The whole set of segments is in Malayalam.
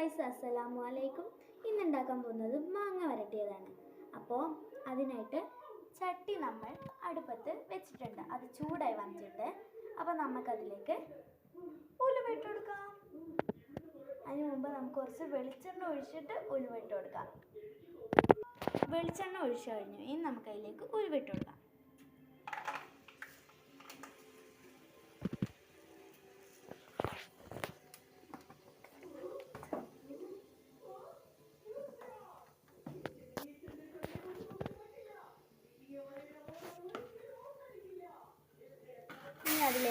ഗായ്സ് അസ്സലാമു അലൈക്കും ഇന്ന് ഉണ്ടാക്കാൻ പോകുന്നത് മാങ്ങ വരട്ടിയതാണ്. അപ്പോൾ അതിനായിട്ട് ചട്ടി നമ്മൾ അടുപ്പത്ത് വെച്ചിട്ടുണ്ട്. അത് ചൂടായി വന്നിട്ടുണ്ട്. അപ്പോൾ നമുക്കതിലേക്ക് ഉലുവ കൊടുക്കാം. അതിന് മുമ്പ് നമുക്ക് കുറച്ച് വെളിച്ചെണ്ണ ഒഴിച്ചിട്ട് ഉലുവ കൊടുക്കാം. വെളിച്ചെണ്ണ ഒഴിച്ചു കഴിഞ്ഞു. ഇനി നമുക്കതിലേക്ക് ഉലുവ കൊടുക്കാം.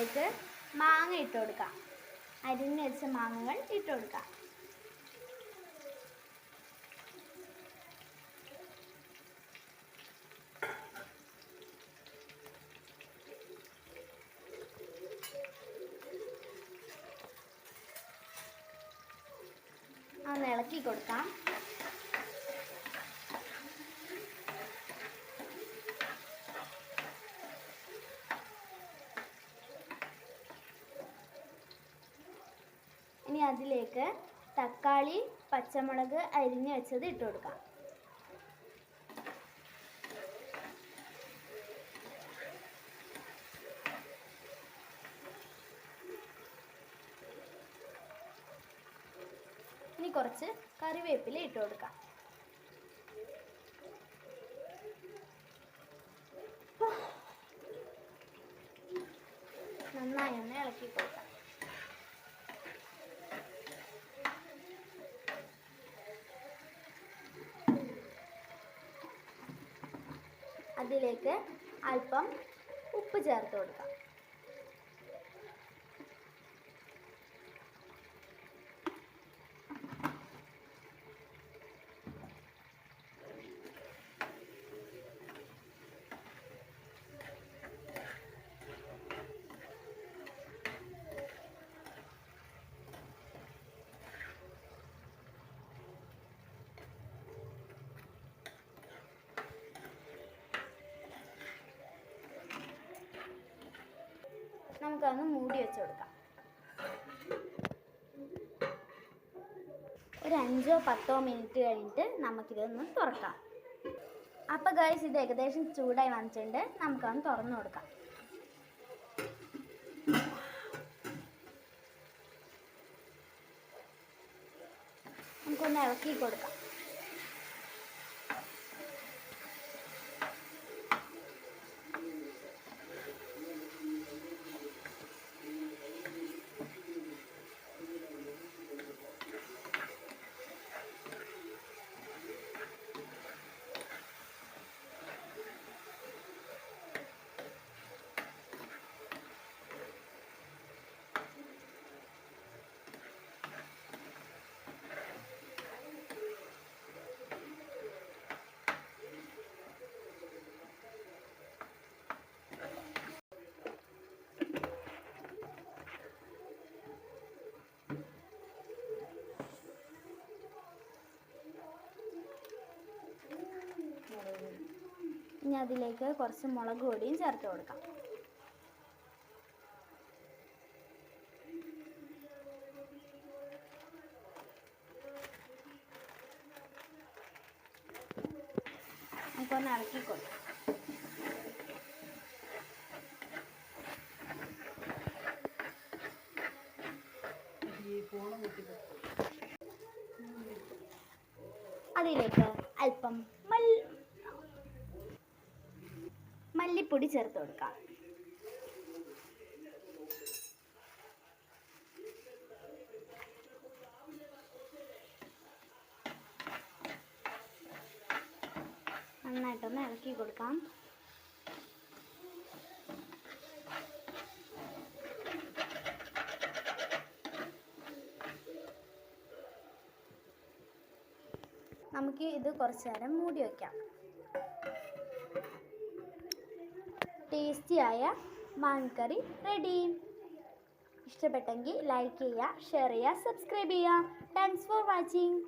അതിലേക്ക് മാങ്ങ ഇട്ട് കൊടുക്കാം. അരിഞ്ഞ് വെച്ച മാങ്ങകൾ ഇട്ട് കൊടുക്കാം. ഒന്ന് ഇളക്കി കൊടുക്കാം. ഇനി അതിലേക്ക് തക്കാളി പച്ചമുളക് അരിഞ്ഞ് വെച്ചത് ഇട്ട് കൊടുക്കാം. ഇനി കുറച്ച് കറിവേപ്പില ഇട്ട് കൊടുക്കാം. നന്നായി ഒന്ന് ഇളക്കി കൊടുക്കാം. അതിലേക്ക് അല്പം ഉപ്പ് ചേർത്ത് കൊടുക്കാം. നമുക്കതൊന്ന് മൂടി വെച്ച് കൊടുക്കാം. ഒരു അഞ്ചോ പത്തോ മിനിറ്റ് കഴിഞ്ഞിട്ട് നമുക്കിതൊന്ന് തുറക്കാം. അപ്പോൾ ഗൈസ് ഇത് ഏകദേശം ചൂടായി വന്നിട്ടുണ്ട്. നമുക്കൊന്ന് തുറന്നു കൊടുക്കാം. നമുക്കൊന്ന് ഇളക്കി കൊടുക്കാം. ഇനി അതിലേക്ക് കുറച്ച് മുളക് പൊടിയും ചേർത്ത് കൊടുക്കാം. നമുക്കൊന്ന് ഇളക്കി കൊടുക്കാം. അതിലേക്ക് അല്പം മല്ലി മല്ലിപ്പൊടി ചേർത്ത് കൊടുക്കാം. നന്നായിട്ടൊന്ന് ഇളക്കി കൊടുക്കാം. നമുക്ക് ഇത് കുറച്ച് നേരം മൂടി വയ്ക്കാം ടേസ്റ്റിയായ മാങ്ങക്കറി റെഡി ഇഷ്ടപ്പെട്ടെങ്കിൽ ലൈക്ക് ചെയ്യുക ഷെയർ ചെയ്യുക സബ്സ്ക്രൈബ് ചെയ്യുക താങ്ക്സ് ഫോർ വാച്ചിങ്